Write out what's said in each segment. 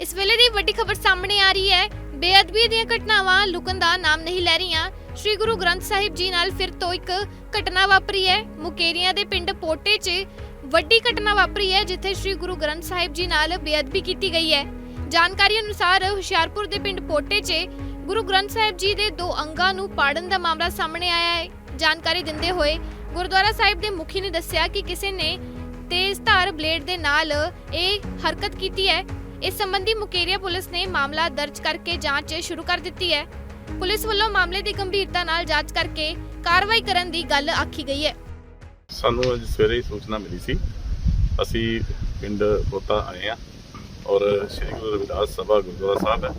ਇਸ ਵੇਲੇ ਦੀ ਵੱਡੀ ਖਬਰ ਸਾਹਮਣੇ ਆ ਰਹੀ ਹੈ। ਬੇਅਦਬੀ ਦੀਆਂ ਘਟਨਾਵਾਂ ਲੁਕਣ ਦਾ ਨਾਮ ਨਹੀਂ ਲੈ ਰਹੀਆਂ। ਸ੍ਰੀ ਗੁਰੂ ਗ੍ਰੰਥ ਸਾਹਿਬ ਜੀ ਨਾਲ ਫਿਰ ਤੋਂ ਇੱਕ ਘਟਨਾ ਵਾਪਰੀ ਹੈ। ਮੁਕੇਰੀਆਂ ਦੇ ਪਿੰਡ ਪੋਟੇ 'ਚ ਵੱਡੀ ਘਟਨਾ ਵਾਪਰੀ ਹੈ, ਜਿੱਥੇ ਸ੍ਰੀ ਗੁਰੂ ਗ੍ਰੰਥ ਸਾਹਿਬ ਜੀ ਨਾਲ ਬੇਅਦਬੀ ਕੀਤੀ ਗਈ ਹੈ। ਜਾਣਕਾਰੀ ਅਨੁਸਾਰ ਹੁਸ਼ਿਆਰਪੁਰ ਦੇ ਪਿੰਡ ਪੋਟੇ 'ਚ ਗੁਰੂ ਗ੍ਰੰਥ ਸਾਹਿਬ ਜੀ ਦੇ ਦੋ ਅੰਗਾਂ ਨੂੰ ਪਾੜਨ ਦਾ ਮਾਮਲਾ ਸਾਹਮਣੇ ਆਇਆ ਹੈ। ਜਾਣਕਾਰੀ ਦਿੰਦੇ ਹੋਏ ਗੁਰਦੁਆਰਾ ਸਾਹਿਬ ਦੇ ਮੁਖੀ ਨੇ ਦੱਸਿਆ ਕਿ ਕਿਸੇ ਨੇ ਤੇਜ਼ ਧਾਰ ਬਲੇਡ ਦੇ ਨਾਲ ਇਹ ਹਰਕਤ ਕੀਤੀ ਹੈ। ਇਸ ਸੰਬੰਧੀ ਮੁਕੇਰੀਆ ਪੁਲਿਸ ਨੇ ਮਾਮਲਾ ਦਰਜ ਕਰਕੇ ਜਾਂਚ ਸ਼ੁਰੂ ਕਰ ਦਿੱਤੀ ਹੈ। ਪੁਲਿਸ ਵੱਲੋਂ ਮਾਮਲੇ ਦੀ ਗੰਭੀਰਤਾ ਨਾਲ ਜਾਂਚ ਕਰਕੇ ਕਾਰਵਾਈ ਕਰਨ ਦੀ ਗੱਲ ਆਖੀ ਗਈ ਹੈ। ਸਾਨੂੰ ਅੱਜ ਸਵੇਰੇ ਹੀ ਸੂਚਨਾ ਮਿਲੀ ਸੀ। ਅਸੀਂ ਪਿੰਡ ਪੋਤਾ ਆਏ ਆ ਔਰ ਸ੍ਰੀ ਗੁਰੂ ਰਵਿਦਾਸ ਸਭਾ ਗੁਰਦੁਆਰਾ ਸਾਹਿਬ ਹੈ,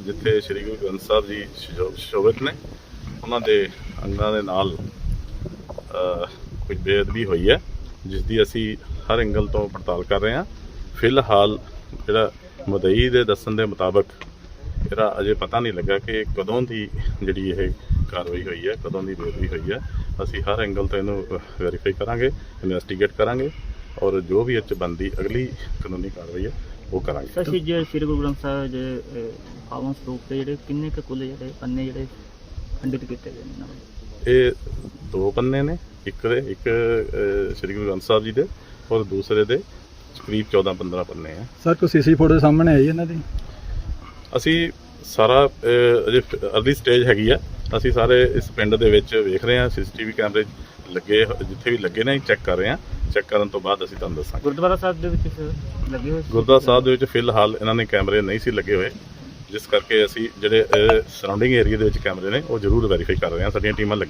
ਜਿੱਥੇ ਸ੍ਰੀ ਗੁਰੂ ਗ੍ਰੰਥ ਸਾਹਿਬ ਜੀ ਸ਼ੋ- ਨੇ। ਉਹਨਾਂ ਦੇ ਅੰਗਾਂ ਦੇ ਨਾਲ ਕੁਝ ਬੇਅਦਬੀ ਹੋਈ ਹੈ ਜਿਸ ਦੀ ਅਸੀਂ ਹਰ ਐਂਗਲ ਤੋਂ ਪੜਤਾਲ ਕਰ ਰਹੇ ਹਾਂ। ਫਿਲਹਾਲ ਜਿਹੜਾ ਮਦਈ ਦੇ ਦੱਸਣ ਦੇ ਮੁਤਾਬਕ ਇਹਦਾ ਅਜੇ ਪਤਾ ਨਹੀਂ ਲੱਗਾ ਕਿ ਕਦੋਂ ਦੀ ਜਿਹੜੀ ਇਹ ਕਾਰਵਾਈ ਹੋਈ ਹੈ ਕਦੋਂ ਦੀ ਬੇਅਦਬੀ ਹੋਈ ਹੈ। ਅਸੀਂ ਹਰ ਐਂਗਲ ਤੋਂ ਇਹਨੂੰ ਵੈਰੀਫਾਈ ਕਰਾਂਗੇ ਇਨਵੈਸਟੀਗੇਟ ਕਰਾਂਗੇ ਔਰ ਜੋ ਵੀ ਇਹ 'ਚ ਬਣਦੀ ਅਗਲੀ ਕਾਨੂੰਨੀ ਕਾਰਵਾਈ ਹੈ ਉਹ ਕਰਾਂਗੇ। ਸਰ ਜੀ ਸ੍ਰੀ ਗੁਰੂ ਗ੍ਰੰਥ ਸਾਹਿਬ ਦੇ ਪਾਵਨ ਸਰੂਪ ਦੇ ਜਿਹੜੇ ਕਿੰਨੇ ਕੁ ਕੁੱਲ ਜਿਹੜੇ ਪੰਨੇ ਜਿਹੜੇ ਖੰਡਿਤ ਕੀਤੇ ਗਏ ਨੇ? ਇਹ ਦੋ ਪੰਨੇ ਨੇ ਇੱਕ ਦੇ ਇੱਕ ਸ੍ਰੀ ਗੁਰੂ ਗ੍ਰੰਥ ਸਾਹਿਬ ਜੀ ਦੇ ਔਰ ਦੂਸਰੇ ਦੇ। ਕਰੀਬ 14 15 ਪੰਨੇ ਆ। ਸਰ ਕੋਈ ਸੀਸੀ ਫੋਟੋ ਸਾਹਮਣੇ ਆਈ ਇਹਨਾਂ ਦੀ? ਅਸੀਂ ਸਾਰਾ ਅਹ, ਅਜੇ ਅਰਲੀ ਸਟੇਜ ਹੈਗੀ ਆ। ਅਸੀਂ ਸਾਰੇ ਇਸ ਪਿੰਡ ਦੇ ਵਿੱਚ ਵੇਖ ਰਹੇ ਹਾਂ ਸੀਸੀਟੀਵੀ ਕੈਮਰੇ ਲੱਗੇ ਜਿੱਥੇ ਵੀ ਲੱਗੇ ਨੇ ਚੈੱਕ ਕਰ ਰਹੇ ਹਾਂ ਚੈੱਕ ਕਰਨ ਤੋਂ ਬਾਅਦ ਅਸੀਂ ਤੁਹਾਨੂੰ ਦੱਸਾਂਗੇ। ਗੁਰਦੁਆਰਾ ਸਾਹਿਬ ਦੇ ਵਿੱਚ ਲੱਗੇ ਹੋਏ ਸੀ? ਗੁਰਦੁਆਰਾ ਸਾਹਿਬ ਦੇ ਵਿੱਚ ਫਿਲਹਾਲ ਇਹਨਾਂ ਨੇ ਕੈਮਰੇ ਨਹੀਂ ਸੀ ਲੱਗੇ ਹੋਏ। ਜਿਸ ਕਰਕੇ ਅਸੀਂ ਜਿਹੜੇ ਸਰਾਊਂਡਿੰਗ ਏਰੀਆ ਦੇ ਵਿੱਚ ਕੈਮਰੇ ਨੇ ਉਹ ਜ਼ਰੂਰ ਵੈਰੀਫਾਈ ਕਰ ਰਹੇ ਹਾਂ ਸਾਡੀਆਂ ਟੀਮਾਂ ਲੱਗੀਆਂ